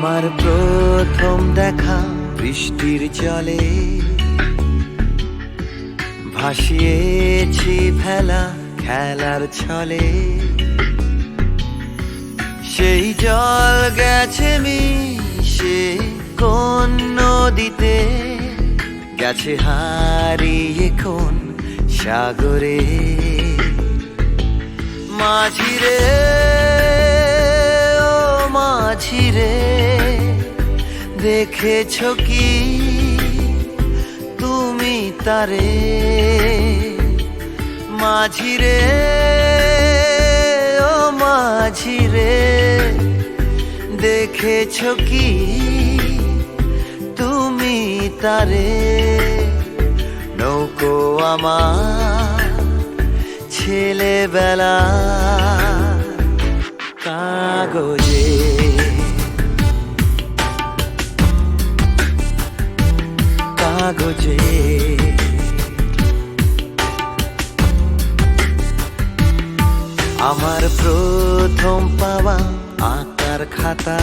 আমার প্রথম দেখা বৃষ্টির জলে। ভাসিয়েছি ভেলা খেলার ছলে। সেই জল গেছে মিশে কোন নদীতে। গেছে হারিয়ে কোন সাগরে। মাঝিরে মাঝিরে দেখেছ কি? তুমি তারে মাঝিরে ও মাঝিরে দেখেছ কি? তুমি তারে। নৌকো আমার ছেলেবেলা। কাগজে কাগজে আমার প্রথম পাওয়া আঁকার খাতা।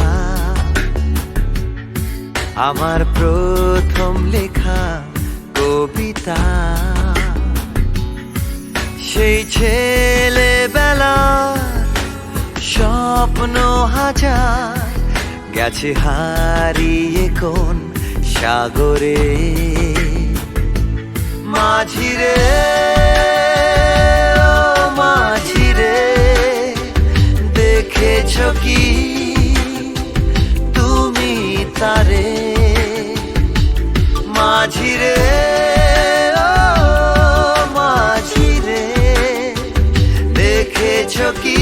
আমার প্রথম লেখা কবিতা। সেই ছেলেবেলা স্বপ্ন হাজার গেছে হারিয়ে কোন সাগরে মাঝিরে মাঝিরে দেখেছ কি তুমি তারে? মাঝিরে মাঝিরে দেখেছ কি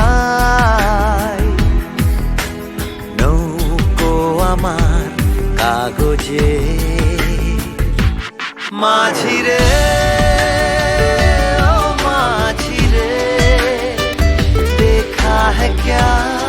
যায়। নৌকো আমার কাগজে। মাঝিরে ও মাঝিরে দেখা হ্যা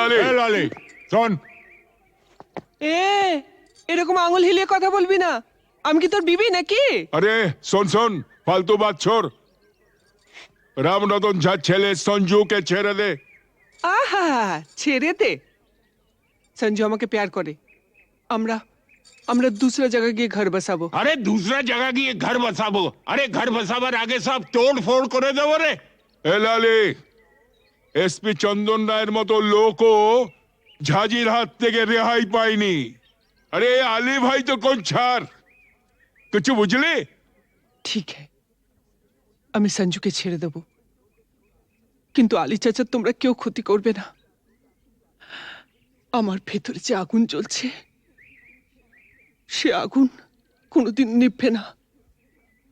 লালি এ লালি শোন। এ এরকম আঙুল হিলিয়ে কথা বলবি না। আমি কি তোর বিবি নাকি? আরে শোন শোন ফালতু বাদ ছোড় রামরতন ঝার ছেলে সঞ্জুকে ছেড়ে দে। আহা ছেড়ে দে। সঞ্জু আমাকে প্যার করে। আমরা আমরা দুসরা জায়গায় গিয়ে ঘর বসাবো। আরে দুসরা জায়গা গিয়ে ঘর বসাবো। আরে ঘর বসাবার আগে সব তোড় ফোড় করে দেবো রে। এ লালি এসপি চন্দন রায়ের মতো লোকও ঝাঁঝির হাত থেকে রেহাই পায়নি। আরে আলী ভাই তো কোন ছাড়? কিছু বুঝলি? ঠিক হ্যাঁ। আমি সঞ্জুকে ছেড়ে দেব। কিন্তু আলী চাচা তোমরা কেউ ক্ষতি করবে না। আমার ভেতরে যে আগুন জ্বলছে, সে আগুন কোনোদিন নিভবে না।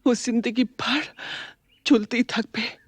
ও জিন্দগি ভার চলতেই থাকবে।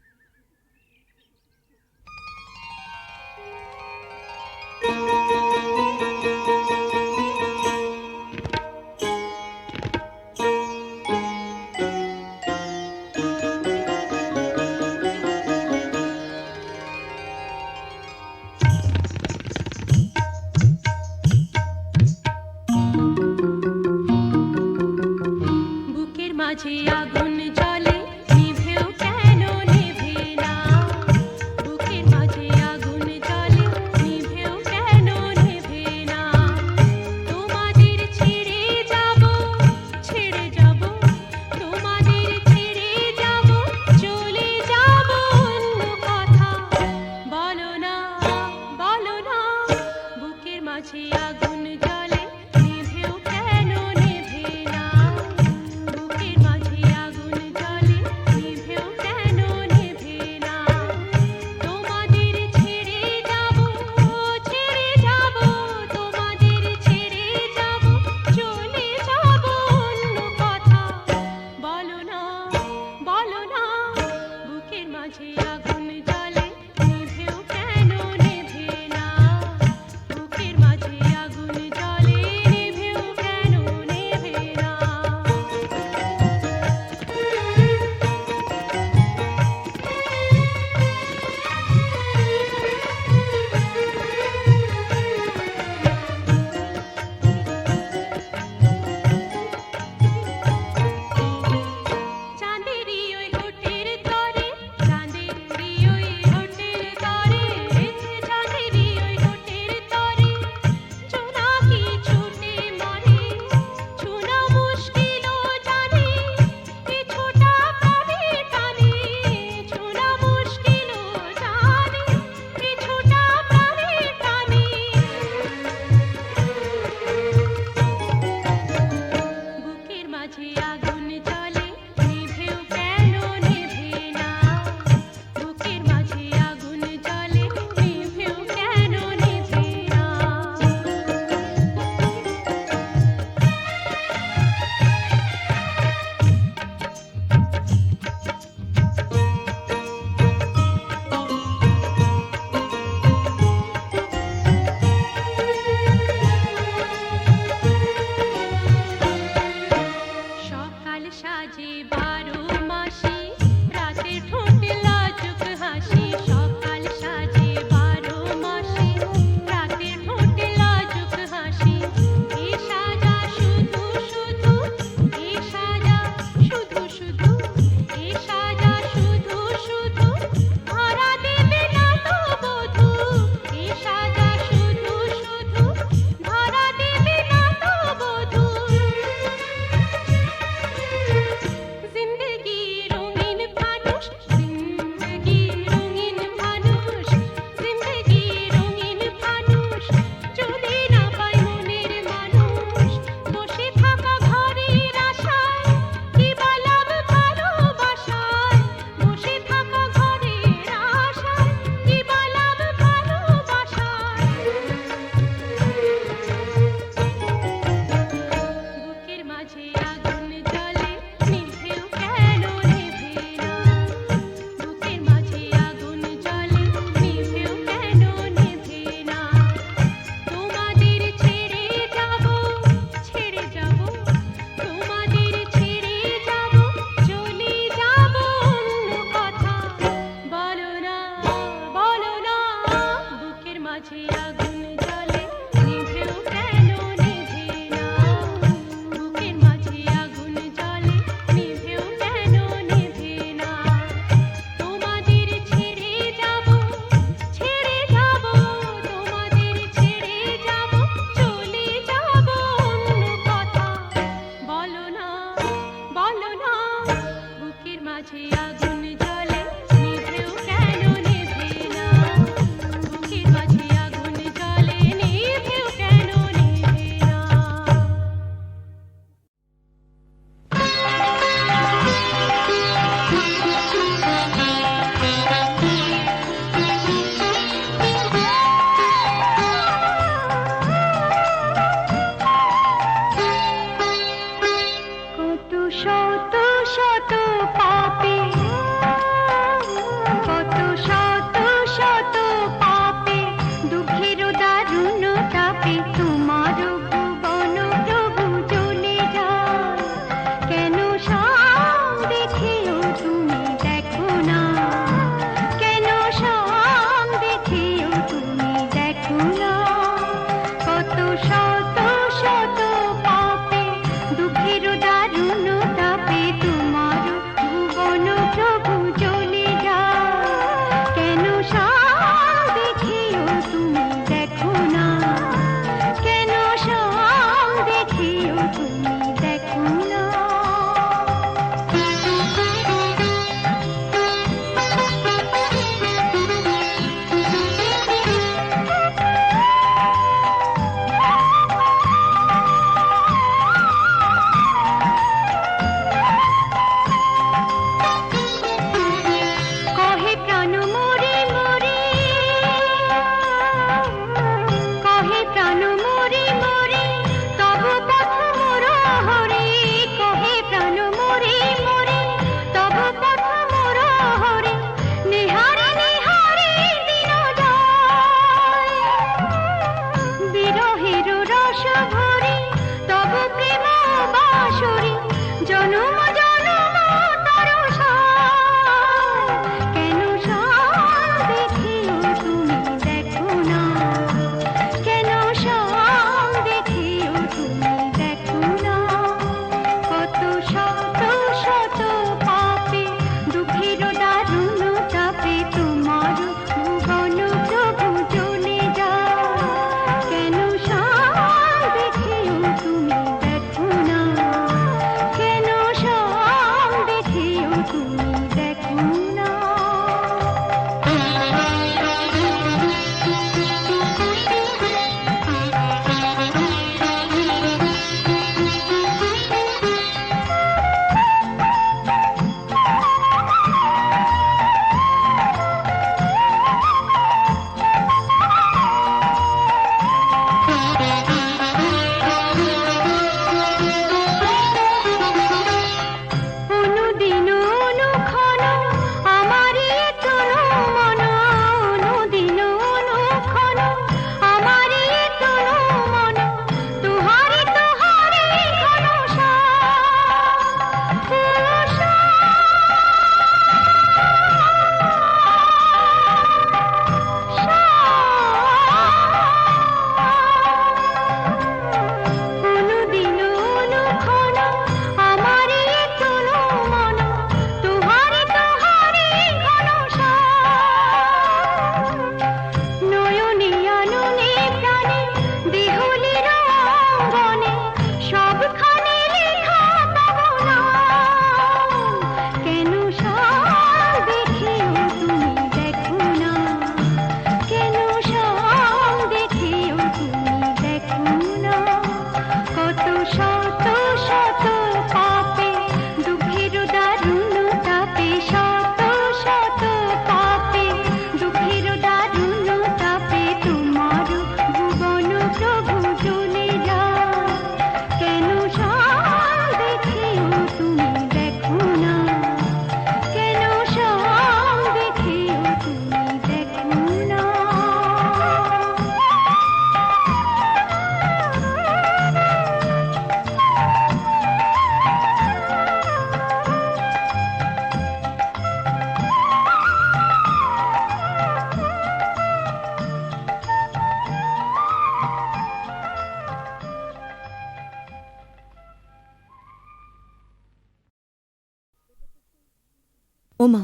ওমা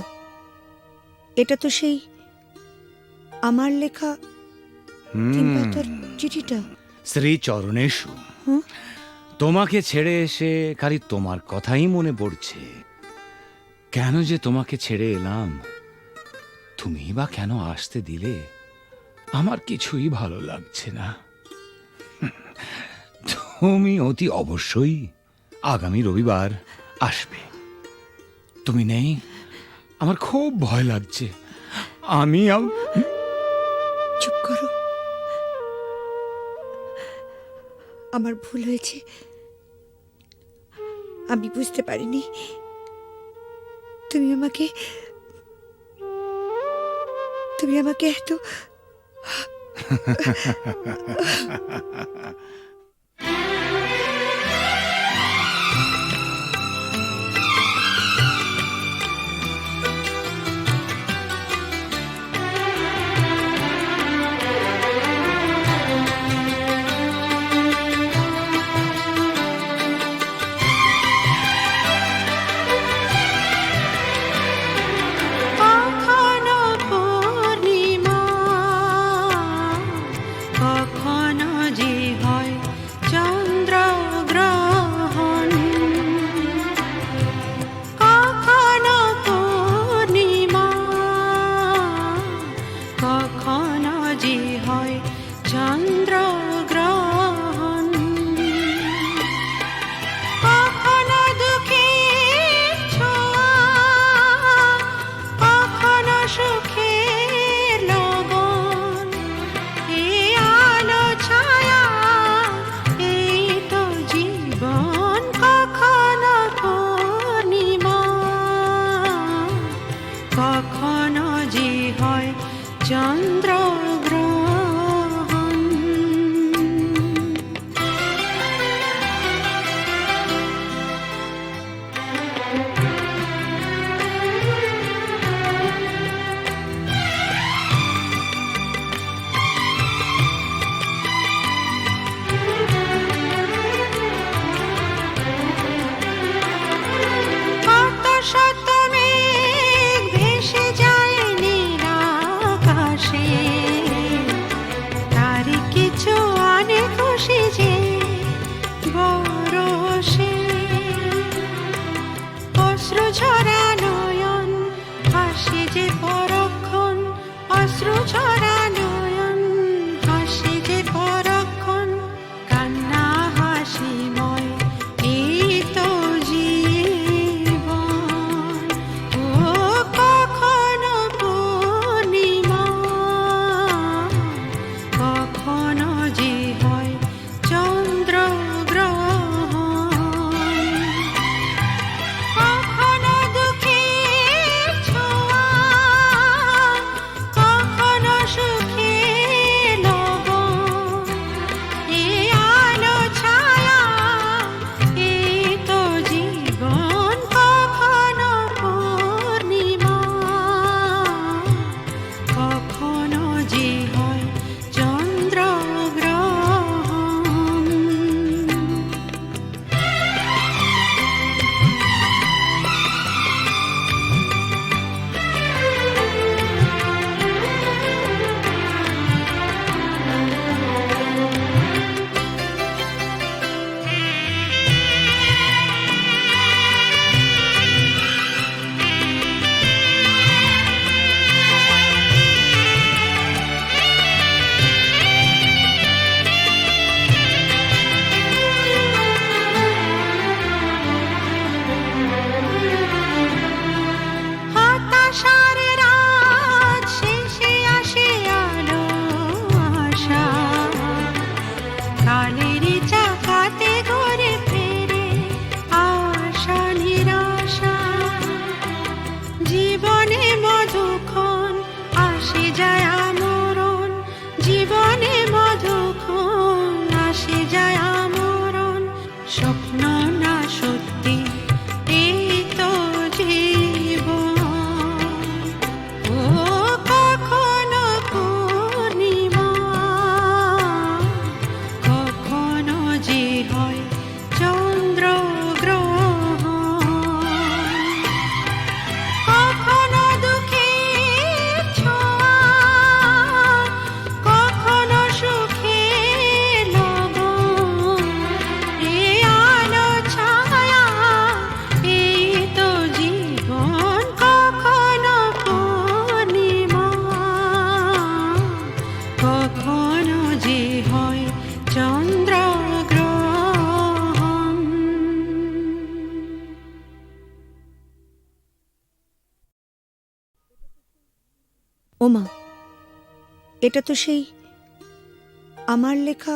এটা তো সেই আমার লেখা চিঠিটা। শ্রী চরণেশু তোমাকে ছেড়ে এসে খালি তোমার কথাই মনে পড়ছে। কেন যে তোমাকে ছেড়ে এলাম তুমি বা কেন আসতে দিলে আমার কিছুই ভালো লাগছে না। তুমি অতি অবশ্যই আগামী রবিবার আসবে। তুমি নেই? আমার খুব ভয় লাগছে। আমি চুপ করো। আমার ভুল হয়েছে। আমি বুঝতে পারিনি। তুমি আমাকে তুমি আমাকে এত এটা তো সেই আমার লেখা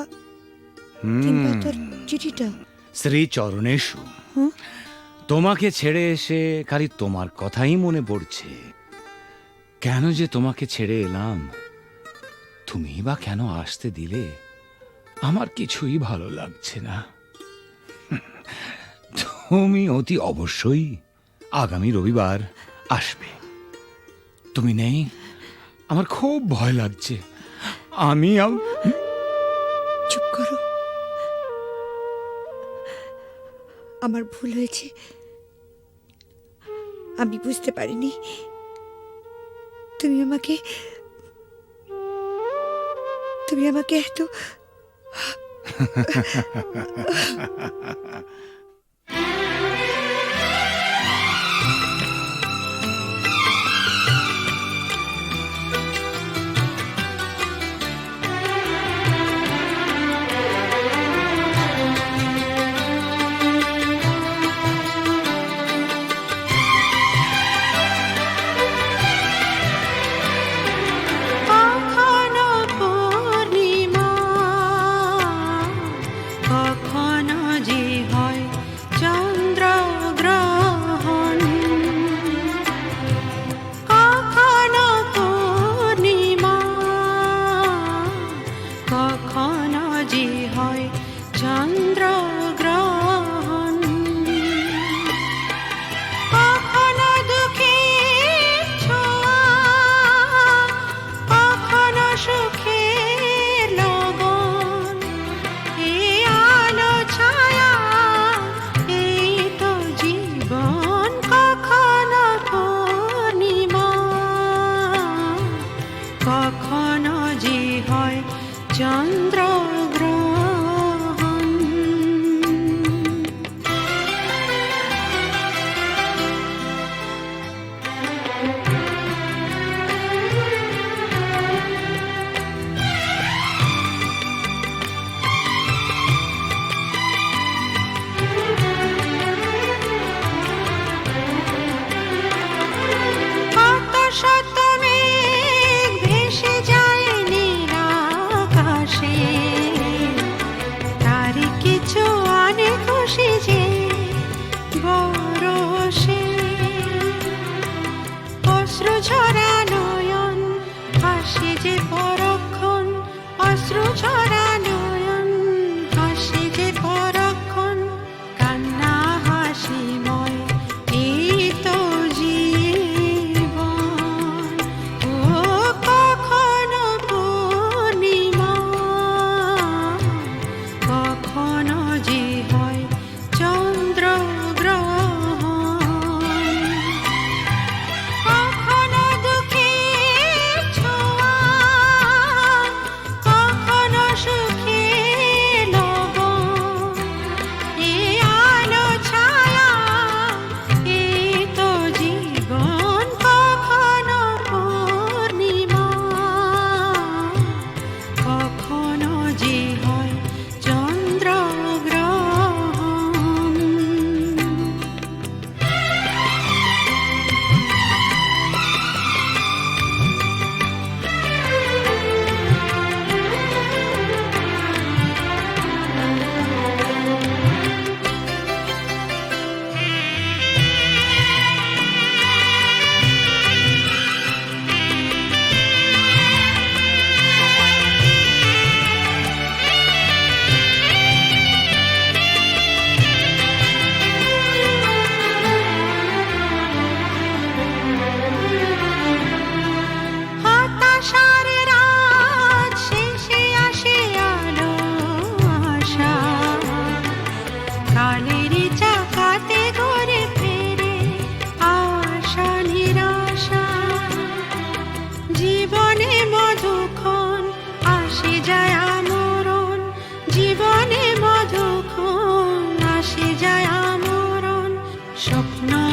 চিঠিটা। শ্রী চরণেশু তোমাকে ছেড়ে এসে খালি তোমার কথাই মনে পড়ছে। কেন যে তোমাকে ছেড়ে এলাম? তুমি বা কেন আসতে দিলে? আমার কিছুই ভালো লাগছে না। তুমি অতি অবশ্যই আগামী রবিবার আসবে। তুমি নেই? আমার খুব ভয় লাগছে। আমি চুপ করো। আমার ভুল হয়েছে। আমি বুঝতে পারিনি। তুমি আমাকে তুমি আমাকে এত যে হয় চন্দ্রগ্রহ Shop now.